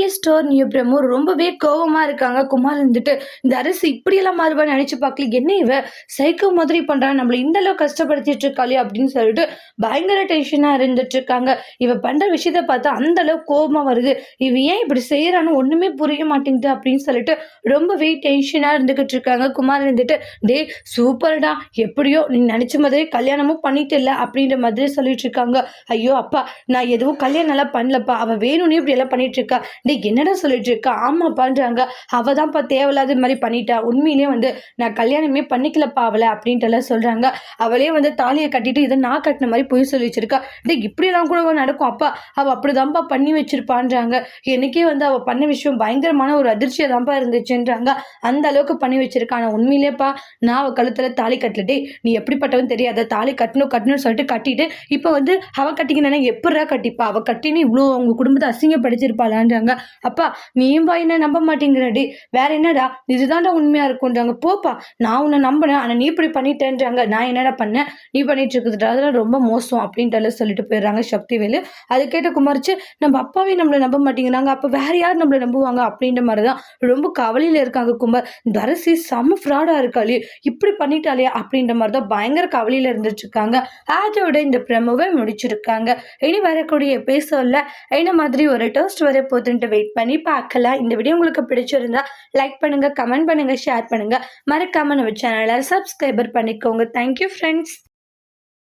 அப்படியே store new promo ரொம்பவே கோவமா இருக்காங்க. குமார் இருந்துட்டு இந்த அரசு இப்படியெல்லாம் மாறுவான்னு நினைச்சு பார்க்கல என்ன இவ? சைக்கோ மாதிரி பண்ணுறான் நம்மள இந்த அளவு கஷ்டப்படுத்திட்டு இருக்காளே அப்படின்னு சொல்லிட்டு பயங்கர டென்ஷனா இருந்துட்டு இருக்காங்க. இவ பண்ற விஷயத்த பார்த்தா அந்த அளவு கோபமா வருது. இவ ஏன் இப்படி செய்யறான்னு ஒண்ணுமே புரிய மாட்டேங்குது அப்படின்னு சொல்லிட்டு ரொம்பவே டென்ஷனா இருந்துகிட்டு இருக்காங்க. குமார் இருந்துட்டு டே. சூப்பர்டா எப்படியோ நீ நினைச்ச மாதிரி கல்யாணமும் பண்ணிட்டு இல்ல அப்படின்ற மாதிரி சொல்லிட்டு இருக்காங்க. ஐயோ அப்பா நான் எதுவும் கல்யாணம் எல்லாம் பண்ணலப்பா. அவ வேணும்னே இப்படி எல்லாம் பண்ணிட்டு இருக்கா. டே என்னடா சொல்லிட்டு இருக்கா ஆமாப்பான்றாங்க. அவ தான்ப்பா தேவையில்லாத மாதிரி பண்ணிட்டா. உண்மையிலேயே வந்து நான் கல்யாணமே பண்ணிக்கலப்பா அவளை அப்படின்ட்டு எல்லாம் சொல்றாங்க. அவளே வந்து தாலியை கட்டிட்டு இதை நான் கட்டின மாதிரி பொய் சொல்லி வச்சிருக்கா. டே இப்படிலாம் கூட நடக்கும். அப்பா அவ அப்படிதான்ப்பா பண்ணி வச்சிருப்பான்றாங்க. எனக்கே வந்து அவ பண்ண விஷயம் பயங்கரமான ஒரு அதிர்ச்சியை தான்ப்பா இருந்துச்சுன்றாங்க. அந்த அளவுக்கு பண்ணி வச்சிருக்கா. ஆனா உண்மையிலேப்பா நான் அவ கழுத்துல தாலி கட்டலட்டே நீ எப்படிப்பட்டவன் தெரியாத. தாலி கட்டணும் கட்டணும்னு சொல்லிட்டு கட்டிட்டு இப்போ வந்து அவ கட்டிக்கினா எப்படா கட்டிப்பா? அவ கட்டின்னு இவ்வளோ அவங்க குடும்பத்தை அசிங்கப்படுத்திருப்பாளான்றாங்க அப்பா நீயும் பா என்ன நம்ப மாட்டேங்கிறடி வேற என்னடா? இதுதான்டா உண்மையா இருக்கும்ன்றாங்க. போப்பா நான் உன்னை நம்பினேன் ஆனா நீ இப்படி பண்ணிட்டேன்றாங்க. நான் என்னடா பண்ணேன்? நீ பண்ணிட்டு இருக்குதுடா அதெல்லாம் ரொம்ப மோசம் அப்படின்ட்டு சொல்லிட்டு போயிடுறாங்க சக்திவேலு. அது கேட்ட குமாரிச்சு நம்ம அப்பாவே நம்மளை நம்ப மாட்டேங்கிறாங்க. அப்போ வேற யார் நம்மளை நம்புவாங்க அப்படின்ற மாதிரி தான் ரொம்ப கவலையில இருக்காங்க குமார். தரசி அரசி செம்ம ஃப்ராடா இருக்காளே. இப்படி பண்ணிட்டாலே அப்படின்ற மாதிரி தான் பயங்கர கவலையில இருந்துட்டு இருக்காங்க அதோட இந்த ப்ரமோவை முடிச்சிருக்காங்க. இனி வரக்கூடிய எபிசோட்ல என்ன மாதிரி ஒரு டோஸ்ட் வர போதுன்ட்டு வெயிட் பண்ணி பார்க்கலாம். இந்த வீடியோ உங்களுக்கு பிடிச்சிருந்தா லைக் பண்ணுங்க கமெண்ட் பண்ணுங்க ஷேர் பண்ணுங்க. மறக்காம நம்ம சேனலை சப்ஸ்கிரைபர் பண்ணிக்கோங்க. Thank you friends